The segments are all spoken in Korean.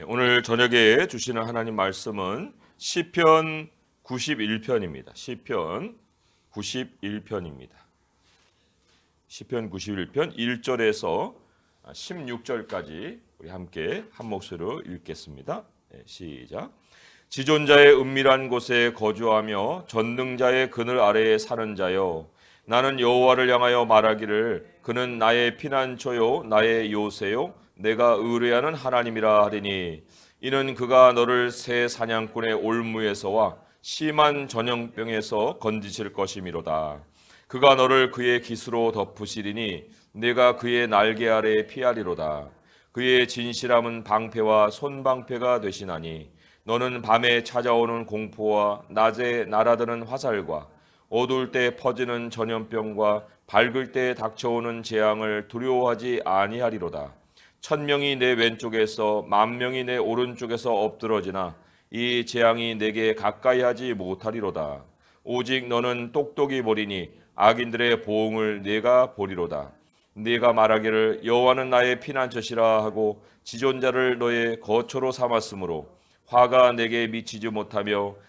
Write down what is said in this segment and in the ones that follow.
예, 오늘 저녁에 주시는 하나님 말씀은 시편 91편입니다. 시편 91편입니다. 시편 91편 1절에서 16절까지 우리 함께 한 목소리로 읽겠습니다. 예, 시작. 지존자의 은밀한 곳에 거주하며 전능자의 그늘 아래에 사는 자여 나는 여호와를 향하여 말하기를 그는 나의 피난처요 나의 요새요 내가 의뢰하는 하나님이라 하리니. 이는 그가 너를 새 사냥꾼의 올무에서와 심한 전염병에서 건지실 것이미로다. 그가 너를 그의 기수로 덮으시리니 내가 그의 날개 아래에 피하리로다. 그의 진실함은 방패와 손방패가 되시나니 너는 밤에 찾아오는 공포와 낮에 날아드는 화살과 어두울 때 퍼지는 전염병과 밝을 때 닥쳐오는 재앙을 두려워하지 아니하리로다. 천 명이 내 왼쪽에서 만 명이 내 오른쪽에서 엎드러지나 이 재앙이 내게 가까이 하지 못하리로다. 오직 너는 똑똑히 보리니 악인들의 보응을 내가 보리로다. 네가 말하기를 여호와는 나의 피난처시라 하고 지존자를 너의 거처로 삼았으므로 화가 내게 미치지 못하며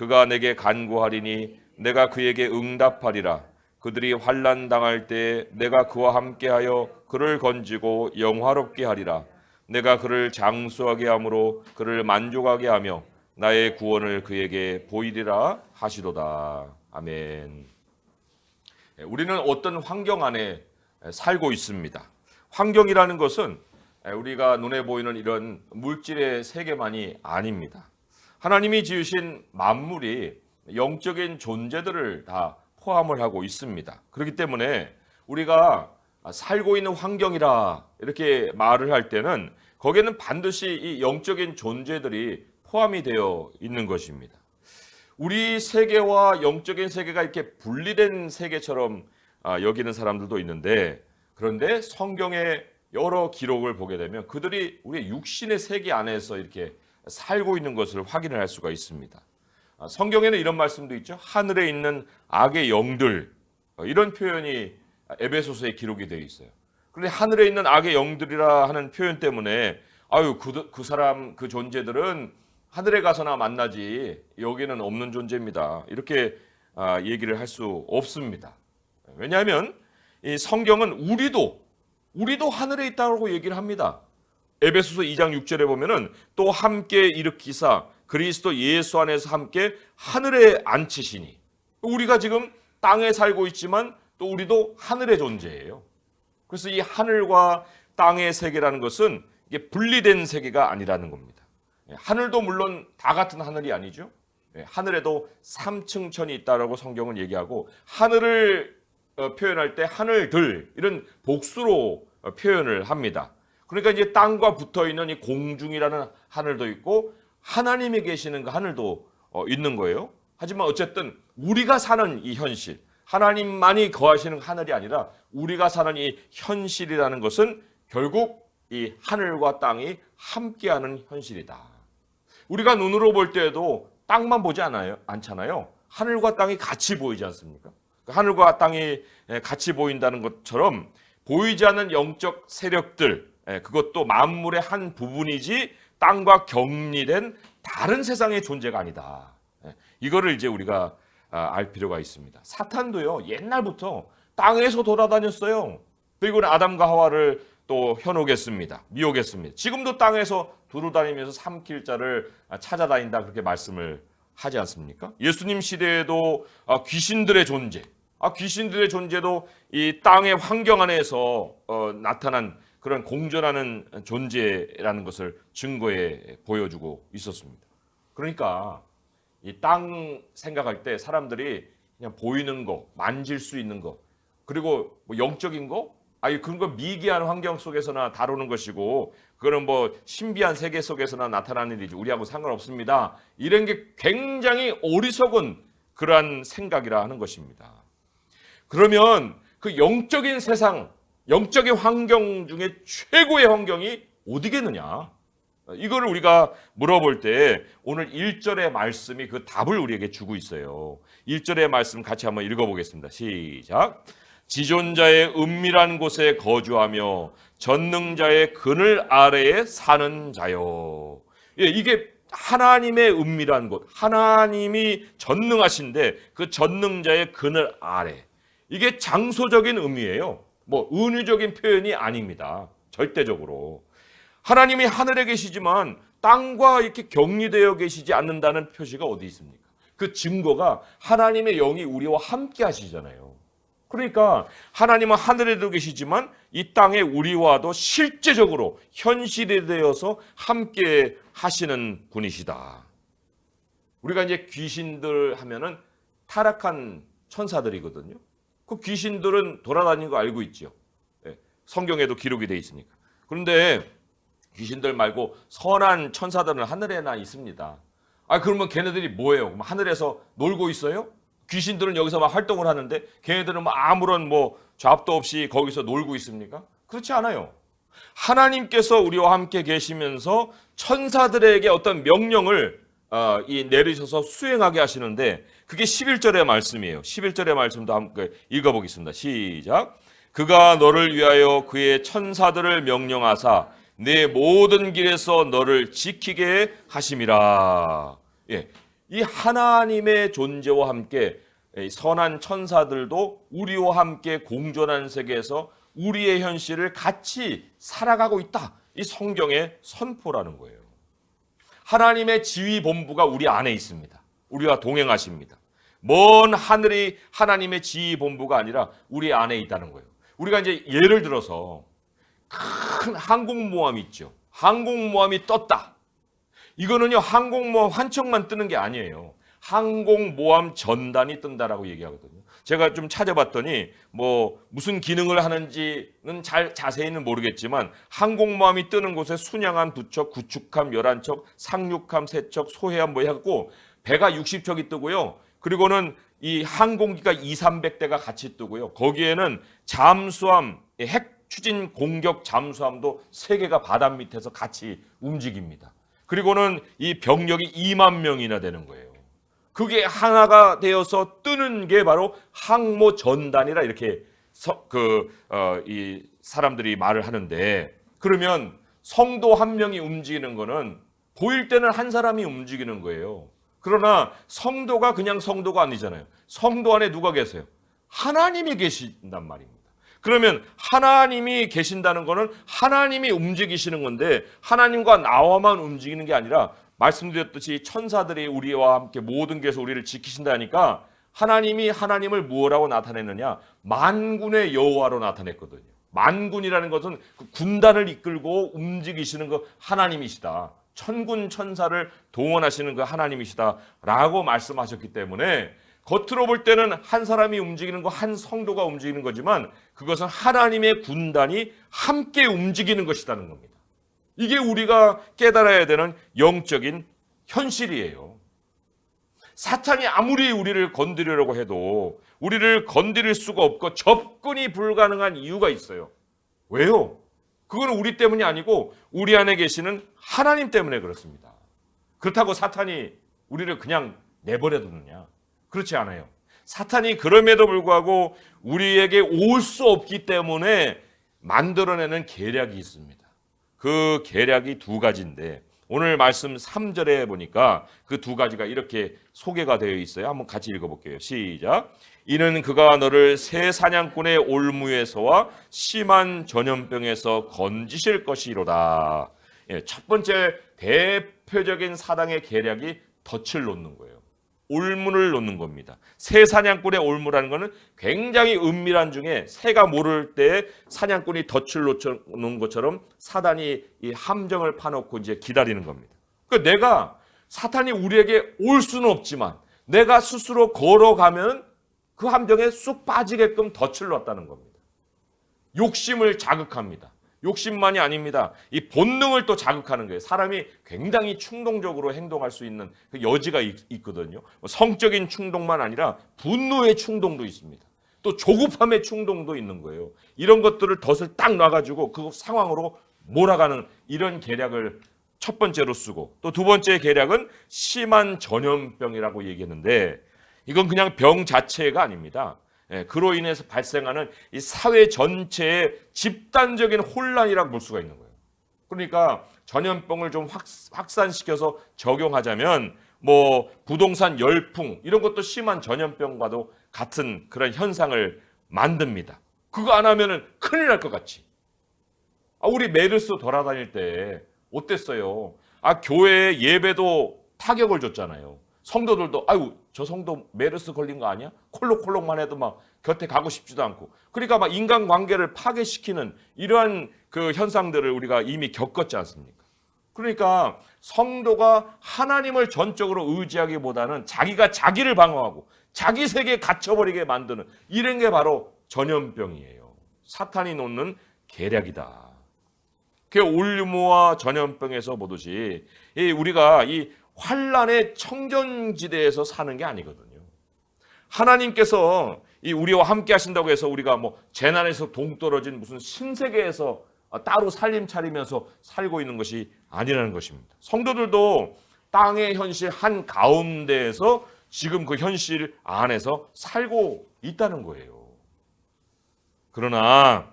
그가 내게 간구하리니 내가 그에게 응답하리라 그들이 환난 당할 때 내가 그와 함께하여 그를 건지고 영화롭게 하리라 내가 그를 장수하게 함으로 그를 만족하게 하며 나의 구원을 그에게 보이리라 하시도다 아멘 예, 우리는 어떤 환경 안에 살고 있습니다. 환경이라는 것은 우리가 눈에 보이는 이런 물질의 세계만이 아닙니다. 하나님이 지으신 만물이 영적인 존재들을 다 포함을 하고 있습니다. 그렇기 때문에 우리가 살고 있는 환경이라 이렇게 말을 할 때는 거기에는 반드시 이 영적인 존재들이 포함이 되어 있는 것입니다. 우리 세계와 영적인 세계가 이렇게 분리된 세계처럼 아, 여기는 사람들도 있는데 그런데 성경의 여러 기록을 보게 되면 그들이 우리 육신의 세계 안에서 이렇게 살고 있는 것을 확인을 할 수가 있습니다. 아, 성경에는 이런 말씀도 있죠. 하늘에 있는 악의 영들 어, 이런 표현이 에베소서에 기록이 되어 있어요. 그런데 하늘에 있는 악의 영들이라 하는 표현 때문에 아유 그, 그 사람 그 존재들은 하늘에 가서나 만나지 여기는 없는 존재입니다. 이렇게 아, 얘기를 할 수 없습니다. 왜냐하면 이 성경은 우리도 우리도 하늘에 있다고 얘기를 합니다. 에베소서 2장 6절에 보면은 또 함께 일으키사 그리스도 예수 안에서 함께 하늘에 앉히시니 우리가 지금 땅에 살고 있지만 또 우리도 하늘의 존재예요. 그래서 이 하늘과 땅의 세계라는 것은 이게 분리된 세계가 아니라는 겁니다. 예, 하늘도 물론 다 같은 하늘이 아니죠. 예, 하늘에도 삼층천이 있다라고 성경은 얘기하고 하늘을 어, 표현할 때 하늘들 이런 복수로 어, 표현을 합니다. 그러니까 이제 땅과 붙어 있는 이 공중이라는 하늘도 있고 하나님이 계시는 그 하늘도 어, 있는 거예요. 하지만 어쨌든 우리가 사는 이 현실, 하나님만이 거하시는 하늘이 아니라 우리가 사는 이 현실이라는 것은 결국 이 하늘과 땅이 함께하는 현실이다. 우리가 눈으로 볼 때에도 땅만 보지 않아요, 않잖아요. 하늘과 땅이 같이 보이지 않습니까? 그 하늘과 땅이 같이 보인다는 것처럼 보이지 않는 영적 세력들, 그것도 만물의 한 부분이지 땅과 격리된 다른 세상의 존재가 아니다. 이거를 이제 우리가 아, 알 필요가 있습니다. 사탄도요 옛날부터 땅에서 돌아다녔어요. 그리고 아담과 하와를 또 현혹했습니다. 미혹했습니다. 지금도 땅에서 두루다니면서 삼킬 자를 찾아다닌다 그렇게 말씀을 하지 않습니까? 예수님 시대에도 아, 귀신들의 존재, 아, 귀신들의 존재도 이 땅의 환경 안에서 어, 나타난 그런 공존하는 존재라는 것을 증거해 보여주고 있었습니다. 그러니까 이 땅 생각할 때 사람들이 그냥 보이는 거, 만질 수 있는 거, 그리고 뭐 영적인 거, 아니 그런 거 미개한 환경 속에서나 다루는 것이고 그거는 뭐 신비한 세계 속에서나 나타나는 일이지 우리하고 상관없습니다. 이런 게 굉장히 어리석은 그러한 생각이라 하는 것입니다. 그러면 그 영적인 세상, 영적인 환경 중에 최고의 환경이 어디겠느냐? 이거를 우리가 물어볼 때 오늘 1절의 말씀이 그 답을 우리에게 주고 있어요. 1절의 말씀 같이 한번 읽어보겠습니다. 시작. 지존자의 은밀한 곳에 거주하며 전능자의 그늘 아래에 사는 자요. 예, 이게 하나님의 은밀한 곳, 하나님이 전능하신데 그 전능자의 그늘 아래. 이게 장소적인 의미예요. 뭐 은유적인 표현이 아닙니다. 절대적으로. 하나님이 하늘에 계시지만 땅과 이렇게 격리되어 계시지 않는다는 표시가 어디 있습니까? 그 증거가 하나님의 영이 우리와 함께 하시잖아요. 그러니까 하나님은 하늘에도 계시지만 이 땅에 우리와도 실제적으로 현실이 되어서 함께 하시는 분이시다. 우리가 이제 귀신들 하면은 타락한 천사들이거든요. 그 귀신들은 돌아다니는 거 알고 있죠. 예, 성경에도 기록이 돼 있으니까. 그런데 귀신들 말고 선한 천사들은 하늘에나 있습니다. 아 그러면 걔네들이 뭐예요? 하늘에서 놀고 있어요? 귀신들은 여기서 막 활동을 하는데 걔네들은 뭐 아무런 뭐 잡도 없이 거기서 놀고 있습니까? 그렇지 않아요. 하나님께서 우리와 함께 계시면서 천사들에게 어떤 명령을 어, 이 내리셔서 수행하게 하시는데 그게 11절의 말씀이에요. 11절의 말씀도 함께 읽어보겠습니다. 시작. 그가 너를 위하여 그의 천사들을 명령하사 내 모든 길에서 너를 지키게 하심이라. 예. 이 하나님의 존재와 함께 이 선한 천사들도 우리와 함께 공존한 세계에서 우리의 현실을 같이 살아가고 있다. 이 성경의 선포라는 거예요. 하나님의 지휘 본부가 우리 안에 있습니다. 우리와 동행하십니다. 먼 하늘이 하나님의 지휘 본부가 아니라 우리 안에 있다는 거예요. 우리가 이제 예를 들어서 큰 항공모함 있죠. 항공모함이 떴다. 이거는요, 항공모함 한 척만 뜨는 게 아니에요. 항공모함 전단이 뜬다라고 얘기하거든요. 제가 좀 찾아봤더니 뭐 무슨 기능을 하는지는 잘 자세히는 모르겠지만 항공모함이 뜨는 곳에 순양함 두 척, 구축함 열한 척, 상륙함 세 척, 소해함 뭐 해갖고 배가 60척이 뜨고요. 그리고는 이 항공기가 2, 300대가 같이 뜨고요. 거기에는 잠수함, 핵 추진 공격 잠수함도 세 개가 바다 밑에서 같이 움직입니다. 그리고는 이 병력이 2만 명이나 되는 거예요. 그게 하나가 되어서 뜨는 게 바로 항모 전단이라 이렇게 그이 사람들이 말을 하는데 그러면 성도 한 명이 움직이는 거는 보일 때는 한 사람이 움직이는 거예요. 그러나 성도가 그냥 성도가 아니잖아요. 성도 안에 누가 계세요? 하나님이 계신단 말입니다. 그러면 하나님이 계신다는 것은 하나님이 움직이시는 건데 하나님과 나와만 움직이는 게 아니라 말씀드렸듯이 천사들이 우리와 함께 모든 게서 우리를 지키신다니까 하나님이 하나님을 무엇라고 나타내느냐 만군의 여호와로 나타냈거든요. 만군이라는 것은 그 군단을 이끌고 움직이시는 그 하나님이시다. 천군 천사를 동원하시는 그 하나님이시다라고 말씀하셨기 때문에 겉으로 볼 때는 한 사람이 움직이는 거, 한 성도가 움직이는 거지만 그것은 하나님의 군단이 함께 움직이는 것이라는 겁니다. 이게 우리가 깨달아야 되는 영적인 현실이에요. 사탄이 아무리 우리를 건드리려고 해도 우리를 건드릴 수가 없고 접근이 불가능한 이유가 있어요. 왜요? 그거는 우리 때문이 아니고 우리 안에 계시는 하나님 때문에 그렇습니다. 그렇다고 사탄이 우리를 그냥 내버려 두느냐? 그렇지 않아요. 사탄이 그럼에도 불구하고 우리에게 올 수 없기 때문에 만들어내는 계략이 있습니다. 그 계략이 두 가지인데 오늘 말씀 3절에 보니까 그 두 가지가 이렇게 소개가 되어 있어요. 한번 같이 읽어 볼게요. 시작. 이는 그가 너를 새 사냥꾼의 올무에서와 심한 전염병에서 건지실 것이로다. 예, 첫 번째 대표적인 사당의 계략이 덫을 놓는 거예요. 올문을 놓는 겁니다. 새 사냥꾼의 올무라는 것은 굉장히 은밀한 중에 새가 모를 때 사냥꾼이 덫을 놓는 것처럼 사단이 이 함정을 파놓고 이제 기다리는 겁니다. 그러니까 내가 사탄이 우리에게 올 수는 없지만 내가 스스로 걸어가면 그 함정에 쑥 빠지게끔 덫을 놨다는 겁니다. 욕심을 자극합니다. 욕심만이 아닙니다. 이 본능을 또 자극하는 거예요. 사람이 굉장히 충동적으로 행동할 수 있는 그 여지가 있, 있거든요. 뭐 성적인 충동만 아니라 분노의 충동도 있습니다. 또 조급함의 충동도 있는 거예요. 이런 것들을 덫을 딱 놔가지고 그 상황으로 몰아가는 이런 계략을 첫 번째로 쓰고 또 두 번째 계략은 심한 전염병이라고 얘기했는데 이건 그냥 병 자체가 아닙니다. 예, 그로 인해서 발생하는 이 사회 전체의 집단적인 혼란이라고 볼 수가 있는 거예요. 그러니까 전염병을 좀 확, 확산시켜서 적용하자면 뭐 부동산 열풍 이런 것도 심한 전염병과도 같은 그런 현상을 만듭니다. 그거 안 하면은 큰일 날 것 같이. 아, 우리 메르스 돌아다닐 때 어땠어요? 아, 교회 예배도 타격을 줬잖아요. 성도들도 아유, 저 성도 메르스 걸린 거 아니야? 콜록콜록만 해도 막 곁에 가고 싶지도 않고. 그러니까 막 인간관계를 파괴시키는 이러한 그 현상들을 우리가 이미 겪었지 않습니까? 그러니까 성도가 하나님을 전적으로 의지하기보다는 자기가 자기를 방어하고 자기 세계에 갇혀버리게 만드는 이런 게 바로 전염병이에요. 사탄이 놓는 계략이다. 그 올류모와 전염병에서 보듯이 이 우리가 이 환란의 청정지대에서 사는 게 아니거든요. 하나님께서 이 우리와 함께 하신다고 해서 우리가 뭐 재난에서 동떨어진 무슨 신세계에서 따로 살림 차리면서 살고 있는 것이 아니라는 것입니다. 성도들도 땅의 현실 한 가운데에서 지금 그 현실 안에서 살고 있다는 거예요. 그러나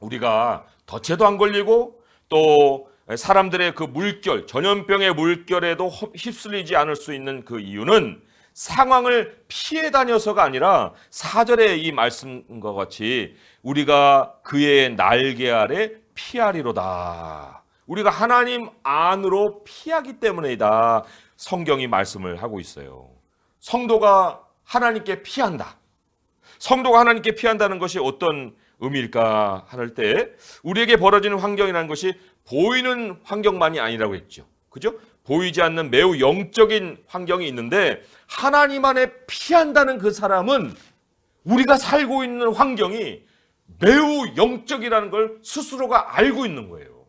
우리가 덫에도 안 걸리고 또 사람들의 그 물결, 전염병의 물결에도 휩쓸리지 않을 수 있는 그 이유는 상황을 피해 다녀서가 아니라 사절의 이 말씀과 같이 우리가 그의 날개 아래 피하리로다. 우리가 하나님 안으로 피하기 때문이다. 성경이 말씀을 하고 있어요. 성도가 하나님께 피한다. 성도가 하나님께 피한다는 것이 어떤 의미일까 하는 때 우리에게 벌어지는 환경이라는 것이 보이는 환경만이 아니라고 했죠. 그죠? 보이지 않는 매우 영적인 환경이 있는데 하나님 안에 피한다는 그 사람은 우리가 살고 있는 환경이 매우 영적이라는 걸 스스로가 알고 있는 거예요.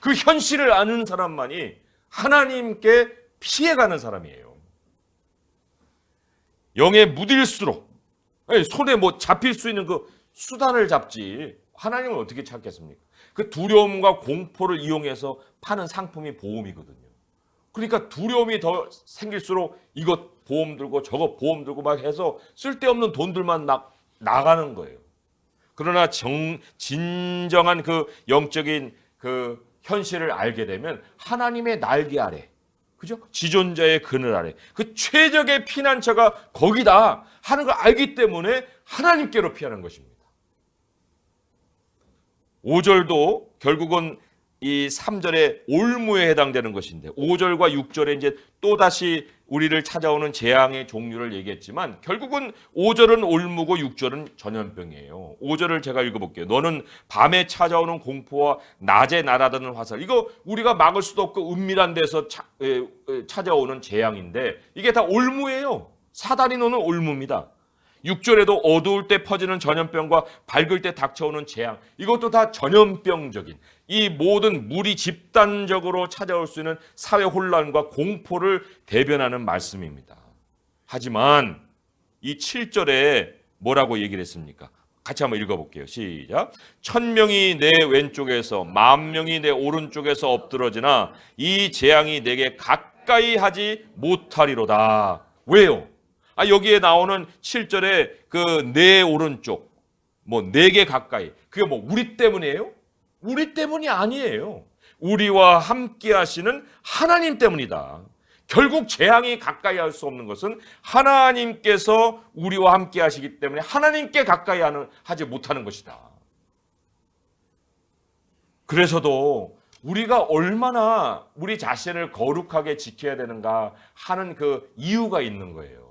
그 현실을 아는 사람만이 하나님께 피해가는 사람이에요. 영에 무딜수록 예, 손에 뭐 잡힐 수 있는 그 수단을 잡지 하나님은 어떻게 찾겠습니까? 그 두려움과 공포를 이용해서 파는 상품이 보험이거든요. 그러니까 두려움이 더 생길수록 이것 보험 들고 저것 보험 들고 막 해서 쓸데없는 돈들만 막 나가는 거예요. 그러나 정, 진정한 그 영적인 그 현실을 알게 되면 하나님의 날개 아래, 그죠? 지존자의 그늘 아래, 그 최적의 피난처가 거기다 하는 걸 알기 때문에 하나님께로 피하는 것입니다. 5절도 결국은 이 3절의 올무에 해당되는 것인데 5절과 6절에 이제 또다시 우리를 찾아오는 재앙의 종류를 얘기했지만 결국은 5절은 올무고 6절은 전염병이에요. 5절을 제가 읽어볼게요. 너는 밤에 찾아오는 공포와 낮에 날아드는 화살. 이거 우리가 막을 수도 없고 은밀한 데서 차, 에, 에, 찾아오는 재앙인데 이게 다 올무예요. 사단이 노는 올무입니다. 6절에도 어두울 때 퍼지는 전염병과 밝을 때 닥쳐오는 재앙. 이것도 다 전염병적인 이 모든 무리 집단적으로 찾아올 수 있는 사회 혼란과 공포를 대변하는 말씀입니다. 하지만 이 7절에 뭐라고 얘기를 했습니까? 같이 한번 읽어볼게요. 시작. 천 명이 내 왼쪽에서 만 명이 내 오른쪽에서 엎드러지나 이 재앙이 내게 가까이 하지 못하리로다. 왜요? 아, 여기에 나오는 7절에 그내 오른쪽, 뭐 네 개 가까이. 그게 뭐 우리 때문이에요? 우리 때문이 아니에요. 우리와 함께 하시는 하나님 때문이다. 결국 재앙이 가까이 할 수 없는 것은 하나님께서 우리와 함께 하시기 때문에 하나님께 가까이 하는, 하지 못하는 것이다. 그래서도 우리가 얼마나 우리 자신을 거룩하게 지켜야 되는가 하는 그 이유가 있는 거예요.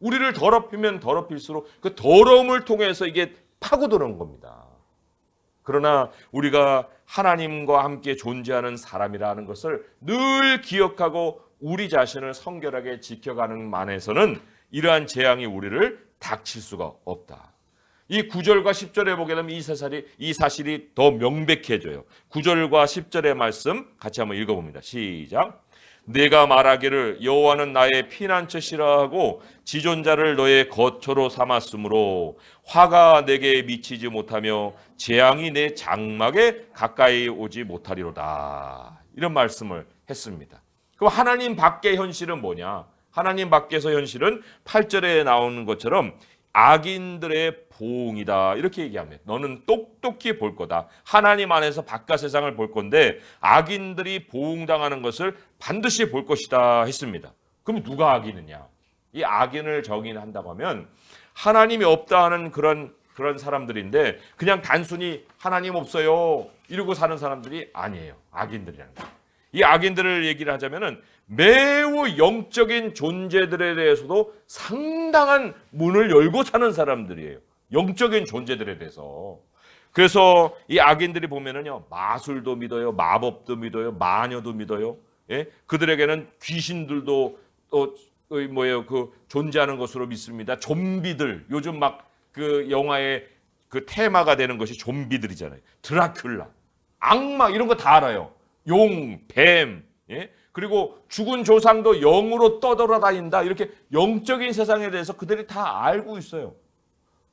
우리를 더럽히면 더럽힐수록 그 더러움을 통해서 이게 파고드는 겁니다. 그러나 우리가 하나님과 함께 존재하는 사람이라는 것을 늘 기억하고 우리 자신을 성결하게 지켜가는 만에서는 이러한 재앙이 우리를 닥칠 수가 없다. 이 9절과 10절에 보게 되면 이 사실이 더 명백해져요. 9절과 10절의 말씀 같이 한번 읽어 봅니다. 시작. 내가 말하기를 여호와는 나의 피난처시라 하고 지존자를 너의 거처로 삼았으므로 화가 내게 미치지 못하며 재앙이 내 장막에 가까이 오지 못하리로다. 이런 말씀을 했습니다. 그럼 하나님 밖의 현실은 뭐냐? 하나님 밖에서 현실은 8절에 나오는 것처럼 악인들의 보응이다. 이렇게 얘기합니다. 너는 똑똑히 볼 거다. 하나님 안에서 바깥 세상을 볼 건데 악인들이 보응당하는 것을 반드시 볼 것이다 했습니다. 그럼 누가 악인이냐? 이 악인을 정의한다고 하면 하나님이 없다 하는 그런 그런 사람들인데 그냥 단순히 하나님 없어요 이러고 사는 사람들이 아니에요. 악인들이라는 거예요. 이 악인들을 얘기를 하자면은 매우 영적인 존재들에 대해서도 상당한 문을 열고 사는 사람들이에요. 영적인 존재들에 대해서. 그래서 이 악인들이 보면은요, 마술도 믿어요, 마법도 믿어요, 마녀도 믿어요. 예? 그들에게는 귀신들도 또 어, 뭐예요, 그 존재하는 것으로 믿습니다. 좀비들 요즘 막 그 영화의 그 테마가 되는 것이 좀비들이잖아요. 드라큘라, 악마 이런 거 다 알아요. 용, 뱀, 예? 그리고 죽은 조상도 영으로 떠돌아다닌다. 이렇게 영적인 세상에 대해서 그들이 다 알고 있어요.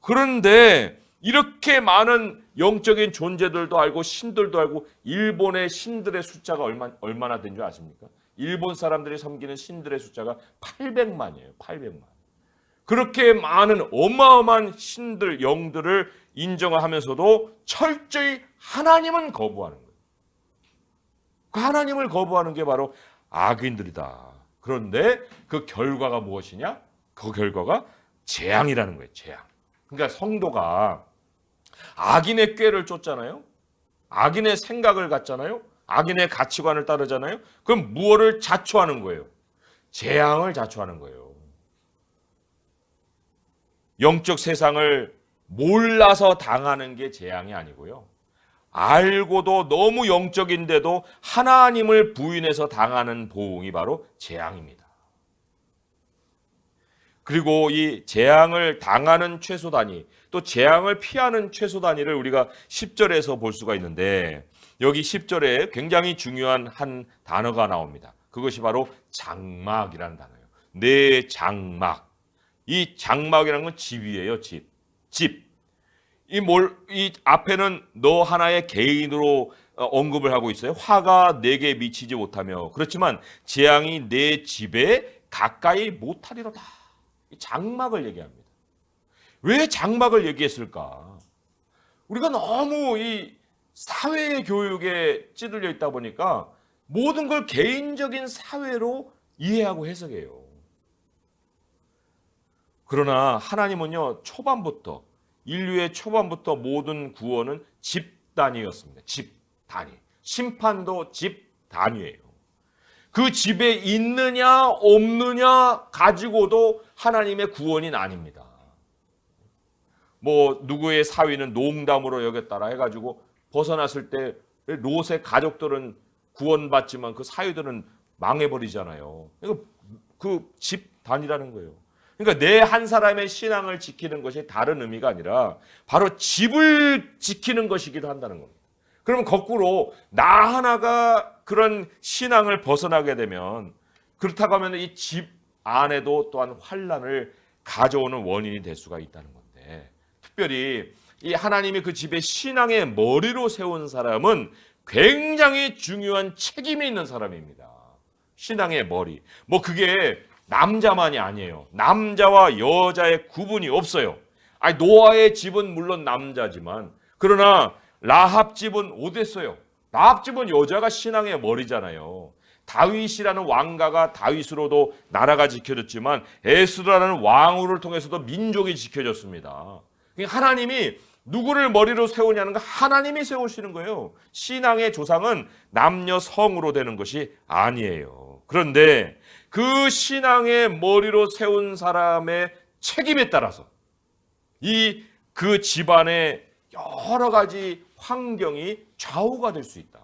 그런데 이렇게 많은 영적인 존재들도 알고 신들도 알고 일본의 신들의 숫자가 얼마, 얼마나 된 줄 아십니까? 일본 사람들이 섬기는 신들의 숫자가 800만이에요. 800만. 그렇게 많은 어마어마한 신들, 영들을 인정하면서도 철저히 하나님은 거부하는 거예요. 그 하나님을 거부하는 게 바로 악인들이다. 그런데 그 결과가 무엇이냐? 그 결과가 재앙이라는 거예요. 재앙. 그러니까 성도가 악인의 꾀를 쫓잖아요. 악인의 생각을 갖잖아요. 악인의 가치관을 따르잖아요. 그럼 무엇을 자초하는 거예요? 재앙을 자초하는 거예요. 영적 세상을 몰라서 당하는 게 재앙이 아니고요. 알고도 너무 영적인데도 하나님을 부인해서 당하는 보응이 바로 재앙입니다. 그리고 이 재앙을 당하는 최소 단위, 또 재앙을 피하는 최소 단위를 우리가 10절에서 볼 수가 있는데 여기 10절에 굉장히 중요한 한 단어가 나옵니다. 그것이 바로 장막이라는 단어예요. 내 장막. 이 장막이라는 건 집이에요, 집. 집. 이 뭘, 이 앞에는 너 하나의 개인으로 어, 언급을 하고 있어요. 화가 내게 미치지 못하며. 그렇지만 재앙이 내 집에 가까이 못하리로다. 이 장막을 얘기합니다. 왜 장막을 얘기했을까? 우리가 너무 이 사회 교육에 찌들려 있다 보니까 모든 걸 개인적인 사회로 이해하고 해석해요. 그러나 하나님은요, 초반부터, 인류의 초반부터 모든 구원은 집단위였습니다. 집단위. 심판도 집단위예요. 그 집에 있느냐, 없느냐, 가지고도 하나님의 구원이 아닙니다. 뭐, 누구의 사위는 농담으로 여겼다라 해가지고 벗어났을 때 롯의 가족들은 구원받지만 그 사위들은 망해버리잖아요. 그 집단이라는 거예요. 그러니까 내 한 사람의 신앙을 지키는 것이 다른 의미가 아니라 바로 집을 지키는 것이기도 한다는 겁니다. 그러면 거꾸로 나 하나가 그런 신앙을 벗어나게 되면 그렇다고 하면 이 집 안에도 또한 환란을 가져오는 원인이 될 수가 있다는 건데 특별히 이 하나님이 그 집에 신앙의 머리로 세운 사람은 굉장히 중요한 책임이 있는 사람입니다. 신앙의 머리. 뭐 그게 남자만이 아니에요. 남자와 여자의 구분이 없어요. 아니 노아의 집은 물론 남자지만 그러나 라합 집은 어땠어요? 라합 집은 여자가 신앙의 머리잖아요. 다윗이라는 왕가가 다윗으로도 나라가 지켜졌지만 에스라는 왕후를 통해서도 민족이 지켜졌습니다. 그러니까 하나님이 누구를 머리로 세우냐는 거 하나님이 세우시는 거예요. 신앙의 조상은 남녀 성으로 되는 것이 아니에요. 그런데 그 신앙의 머리로 세운 사람의 책임에 따라서 이 그 집안의 여러 가지 환경이 좌우가 될 수 있다.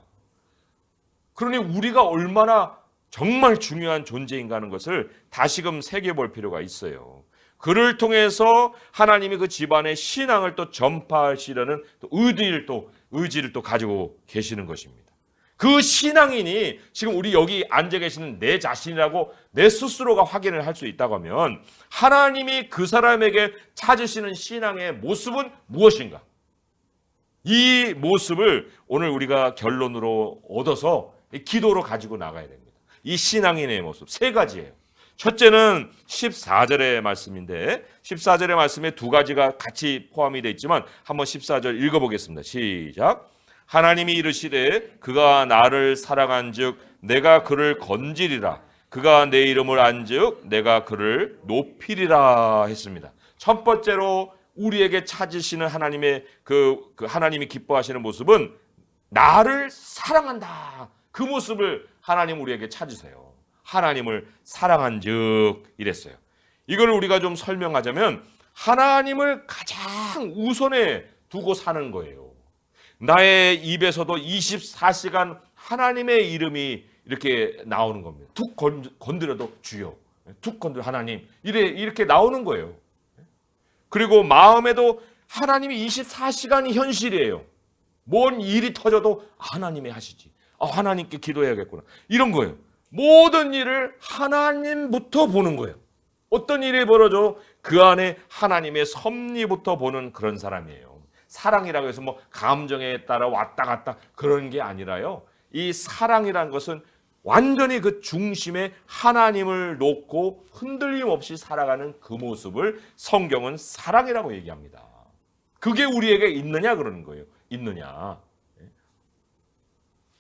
그러니 우리가 얼마나 정말 중요한 존재인가 하는 것을 다시금 새겨볼 필요가 있어요. 그를 통해서 하나님이 그 집안의 신앙을 또 전파하시려는 또 의지를 또 의지를 또 가지고 계시는 것입니다. 그 신앙인이 지금 우리 여기 앉아 계시는 내 자신이라고 내 스스로가 확인을 할 수 있다고 하면 하나님이 그 사람에게 찾으시는 신앙의 모습은 무엇인가? 이 모습을 오늘 우리가 결론으로 얻어서 기도로 가지고 나가야 됩니다. 이 신앙인의 모습 세 가지예요. 첫째는 14절의 말씀인데 14절의 말씀에 두 가지가 같이 포함이 되어 있지만 한번 14절 읽어보겠습니다. 시작. 하나님이 이르시되 그가 나를 사랑한즉 내가 그를 건지리라 그가 내 이름을 안즉 내가 그를 높이리라 했습니다. 첫 번째로 우리에게 찾으시는 하나님의 그, 그 하나님이 기뻐하시는 모습은 나를 사랑한다. 그 모습을 하나님 우리에게 찾으세요. 하나님을 사랑한즉 이랬어요. 이걸 우리가 좀 설명하자면 하나님을 가장 우선에 두고 사는 거예요. 나의 입에서도 24시간 하나님의 이름이 이렇게 나오는 겁니다. 툭 건, 건드려도 주여, 툭 건드려 하나님 이래 이렇게 나오는 거예요. 그리고 마음에도 하나님이 24시간이 현실이에요. 뭔 일이 터져도 하나님이 하시지. 아, 하나님께 기도해야겠구나. 이런 거예요. 모든 일을 하나님부터 보는 거예요. 어떤 일이 벌어져 그 안에 하나님의 섭리부터 보는 그런 사람이에요. 사랑이라고 해서 뭐 감정에 따라 왔다 갔다 그런 게 아니라요. 이 사랑이란 것은 완전히 그 중심에 하나님을 놓고 흔들림 없이 살아가는 그 모습을 성경은 사랑이라고 얘기합니다. 그게 우리에게 있느냐 그러는 거예요. 있느냐.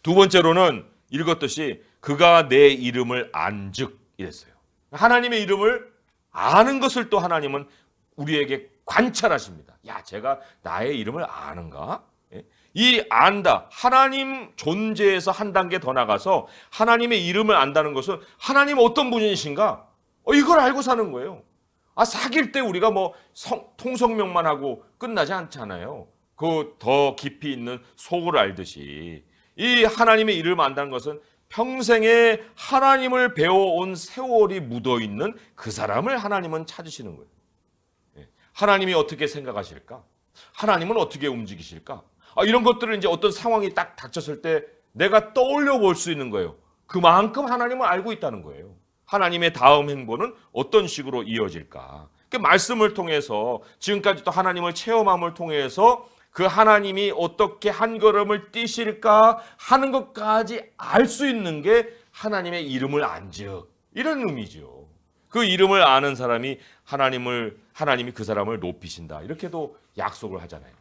두 번째로는 읽었듯이 그가 내 이름을 안즉 이랬어요. 하나님의 이름을 아는 것을 또 하나님은 우리에게 관찰하십니다. 야, 제가 나의 이름을 아는가? 예? 이 안다. 하나님 존재에서 한 단계 더 나가서 하나님의 이름을 안다는 것은 하나님 어떤 분이신가? 어, 이걸 알고 사는 거예요. 아, 사귈 때 우리가 뭐 성, 통성명만 하고 끝나지 않잖아요. 그 더 깊이 있는 속을 알듯이 이 하나님의 이름을 안다는 것은 평생에 하나님을 배워온 세월이 묻어 있는 그 사람을 하나님은 찾으시는 거예요. 예. 하나님이 어떻게 생각하실까? 하나님은 어떻게 움직이실까? 아, 이런 것들을 이제 어떤 상황이 딱 닥쳤을 때 내가 떠올려 볼 수 있는 거예요. 그만큼 하나님을 알고 있다는 거예요. 하나님의 다음 행보는 어떤 식으로 이어질까? 그 말씀을 통해서 지금까지 또 하나님을 체험함을 통해서 그 하나님이 어떻게 한 걸음을 뛰실까 하는 것까지 알 수 있는 게 하나님의 이름을 안즉 이런 의미죠. 그 이름을 아는 사람이 하나님을 하나님이 그 사람을 높이신다. 이렇게도 약속을 하잖아요.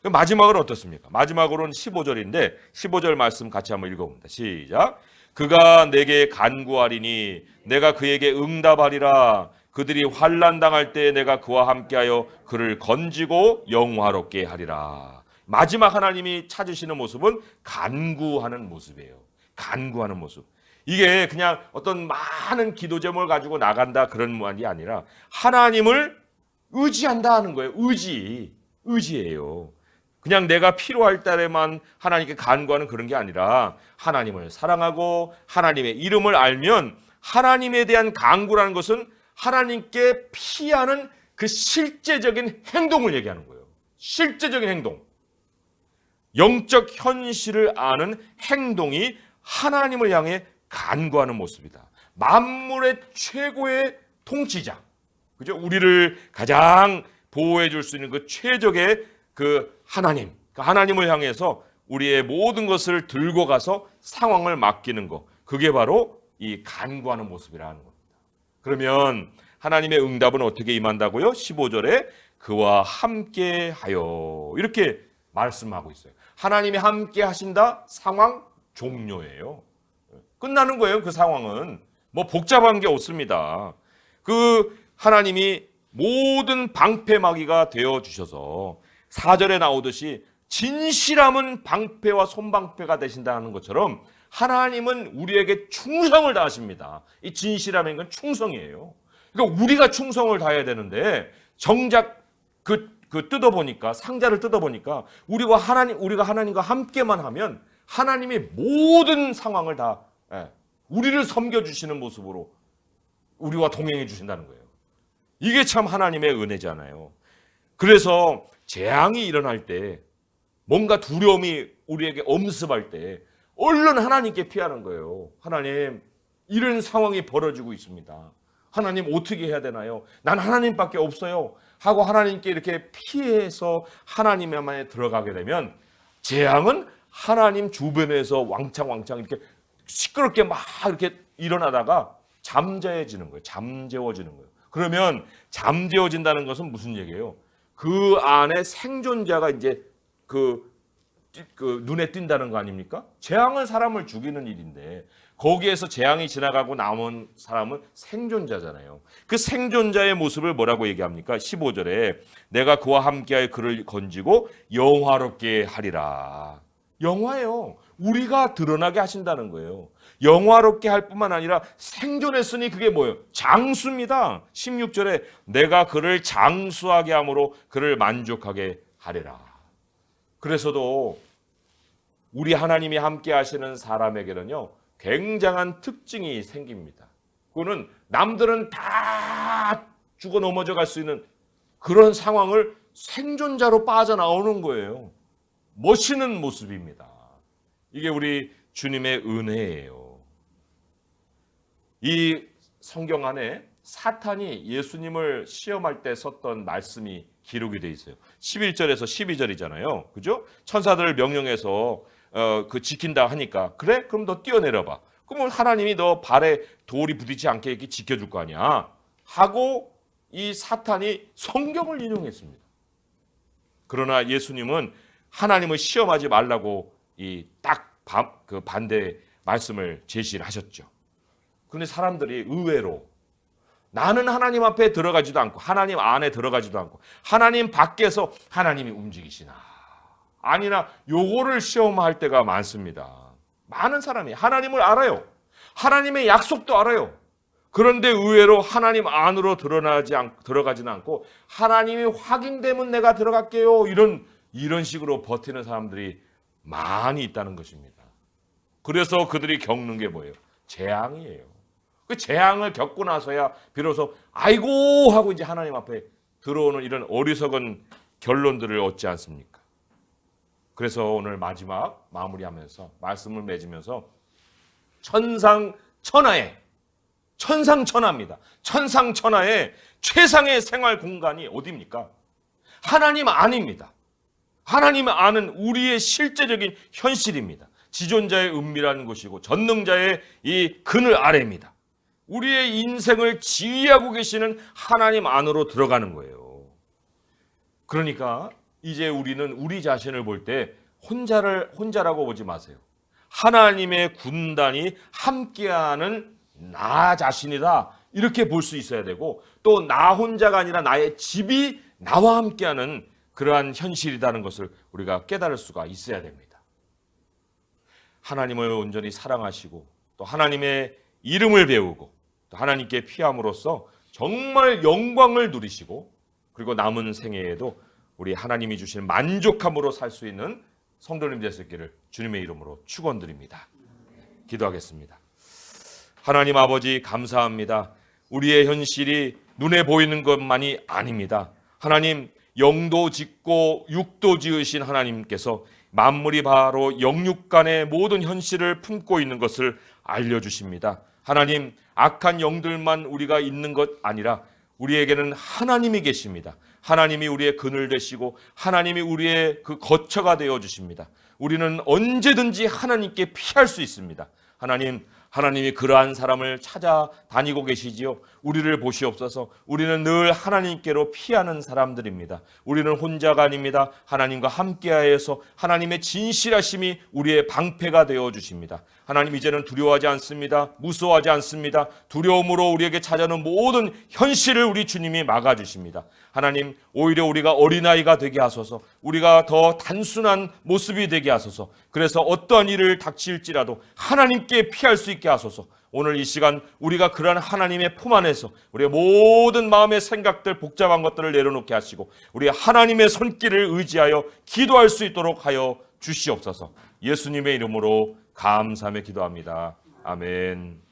그 마지막은 어떻습니까? 마지막으로는 15절인데 15절 말씀 같이 한번 읽어봅니다. 시작. 그가 내게 간구하리니 내가 그에게 응답하리라. 그들이 환난 당할 때 내가 그와 함께하여 그를 건지고 영화롭게 하리라. 마지막 하나님이 찾으시는 모습은 간구하는 모습이에요. 간구하는 모습. 이게 그냥 어떤 많은 기도 제목을 가지고 나간다 그런 말이 아니라 하나님을 의지한다 하는 거예요. 의지. 의지예요. 그냥 내가 필요할 때에만 하나님께 간구하는 그런 게 아니라 하나님을 사랑하고 하나님의 이름을 알면 하나님에 대한 간구라는 것은 하나님께 피하는 그 실제적인 행동을 얘기하는 거예요. 실제적인 행동. 영적 현실을 아는 행동이 하나님을 향해 간구하는 모습이다. 만물의 최고의 통치자. 그죠? 우리를 가장 보호해 줄 수 있는 그 최적의 그 하나님. 그 하나님을 향해서 우리의 모든 것을 들고 가서 상황을 맡기는 것. 그게 바로 이 간구하는 모습이라는 겁니다. 그러면 하나님의 응답은 어떻게 임한다고요? 15절에 그와 함께 하여. 이렇게 말씀하고 있어요. 하나님이 함께 하신다? 상황 종료예요. 끝나는 거예요. 그 상황은. 뭐 복잡한 게 없습니다. 그 하나님이 모든 방패막이가 되어 주셔서 4절에 나오듯이 진실함은 방패와 손방패가 되신다는 것처럼 하나님은 우리에게 충성을 다하십니다. 이 진실함인 건 충성이에요. 그러니까 우리가 충성을 다해야 되는데 정작 그, 그 뜯어보니까 상자를 뜯어보니까 우리가 하나님 우리가 하나님과 함께만 하면 하나님이 모든 상황을 다 예, 우리를 섬겨주시는 모습으로 우리와 동행해 주신다는 거예요. 이게 참 하나님의 은혜잖아요. 그래서 재앙이 일어날 때 뭔가 두려움이 우리에게 엄습할 때 얼른 하나님께 피하는 거예요. 하나님, 이런 상황이 벌어지고 있습니다. 하나님 어떻게 해야 되나요? 난 하나님밖에 없어요. 하고 하나님께 이렇게 피해서 하나님에만 들어가게 되면 재앙은 하나님 주변에서 왕창왕창 이렇게 시끄럽게 막 이렇게 일어나다가 잠재워지는 거예요. 잠재워지는 거예요. 그러면 잠재워진다는 것은 무슨 얘기예요? 그 안에 생존자가 이제 그, 띠- 그 눈에 띈다는 거 아닙니까? 재앙은 사람을 죽이는 일인데 거기에서 재앙이 지나가고 남은 사람은 생존자잖아요. 그 생존자의 모습을 뭐라고 얘기합니까? 15절에 내가 그와 함께하여 그를 건지고 영화롭게 하리라. 영화예요. 우리가 드러나게 하신다는 거예요. 영화롭게 할 뿐만 아니라 생존했으니 그게 뭐예요? 장수입니다. 16절에 내가 그를 장수하게 함으로 그를 만족하게 하리라. 그래서도 우리 하나님이 함께 하시는 사람에게는요, 굉장한 특징이 생깁니다. 그거는 남들은 다 죽어 넘어져 갈 수 있는 그런 상황을 생존자로 빠져나오는 거예요. 멋있는 모습입니다. 이게 우리 주님의 은혜예요. 이 성경 안에 사탄이 예수님을 시험할 때 썼던 말씀이 기록이 돼 있어요. 11절에서 12절이잖아요. 그죠? 천사들을 명령해서 어, 그 지킨다 하니까 그래? 그럼 너 뛰어내려 봐. 그러면 하나님이 너 발에 돌이 부딪히지 않게 이렇게 지켜줄 거 아니야. 하고 이 사탄이 성경을 인용했습니다. 그러나 예수님은 하나님을 시험하지 말라고 이딱그 반대 말씀을 제시를 하셨죠. 근데 사람들이 의외로 나는 하나님 앞에 들어가지도 않고 하나님 안에 들어가지도 않고 하나님 밖에서 하나님이 움직이시나 아니나 요거를 시험할 때가 많습니다. 많은 사람이 하나님을 알아요. 하나님의 약속도 알아요. 그런데 의외로 하나님 안으로 드러나지 않, 들어가지는 않고 하나님이 확인되면 내가 들어갈게요. 이런 이런 식으로 버티는 사람들이 많이 있다는 것입니다. 그래서 그들이 겪는 게 뭐예요? 재앙이에요. 그 재앙을 겪고 나서야 비로소 아이고 하고 이제 하나님 앞에 들어오는 이런 어리석은 결론들을 얻지 않습니까? 그래서 오늘 마지막 마무리하면서 말씀을 맺으면서 천상 천하에 천상 천하입니다. 천상 천하의 최상의 생활 공간이 어디입니까? 하나님 안입니다. 하나님 안은 우리의 실제적인 현실입니다. 지존자의 은밀한 곳이고 전능자의 이 그늘 아래입니다. 우리의 인생을 지휘하고 계시는 하나님 안으로 들어가는 거예요. 그러니까 이제 우리는 우리 자신을 볼 때 혼자를 혼자라고 보지 마세요. 하나님의 군단이 함께하는 나 자신이다. 이렇게 볼 수 있어야 되고 또 나 혼자가 아니라 나의 집이 나와 함께하는 그러한 현실이라는 것을 우리가 깨달을 수가 있어야 됩니다. 하나님을 온전히 사랑하시고 또 하나님의 이름을 배우고 또 하나님께 피함으로써 정말 영광을 누리시고 그리고 남은 생애에도 우리 하나님이 주신 만족함으로 살 수 있는 성도님 되시기를 주님의 이름으로 축원드립니다. 기도하겠습니다. 하나님 아버지 감사합니다. 우리의 현실이 눈에 보이는 것만이 아닙니다. 하나님 영도 짓고 육도 지으신 하나님께서 만물이 바로 영육간의 모든 현실을 품고 있는 것을 알려주십니다. 하나님 악한 영들만 우리가 있는 것 아니라 우리에게는 하나님이 계십니다. 하나님이 우리의 그늘 되시고 하나님이 우리의 그 거처가 되어 주십니다. 우리는 언제든지 하나님께 피할 수 있습니다. 하나님 하나님이 그러한 사람을 찾아 다니고 계시지요. 우리를 보시옵소서. 우리는 늘 하나님께로 피하는 사람들입니다. 우리는 혼자가 아닙니다. 하나님과 함께하여서 하나님의 진실하심이 우리의 방패가 되어 주십니다. 하나님 이제는 두려워하지 않습니다. 무서워하지 않습니다. 두려움으로 우리에게 찾아오는 모든 현실을 우리 주님이 막아 주십니다. 하나님 오히려 우리가 어린아이가 되게 하소서. 우리가 더 단순한 모습이 되게 하소서. 그래서 어떠한 일을 닥칠지라도 하나님께 피할 수 있게 하소서. 오늘 이 시간 우리가 그러한 하나님의 품 안에서 우리의 모든 마음의 생각들 복잡한 것들을 내려놓게 하시고 우리 하나님의 손길을 의지하여 기도할 수 있도록 하여 주시옵소서. 예수님의 이름으로 감사하며 기도합니다. 아멘.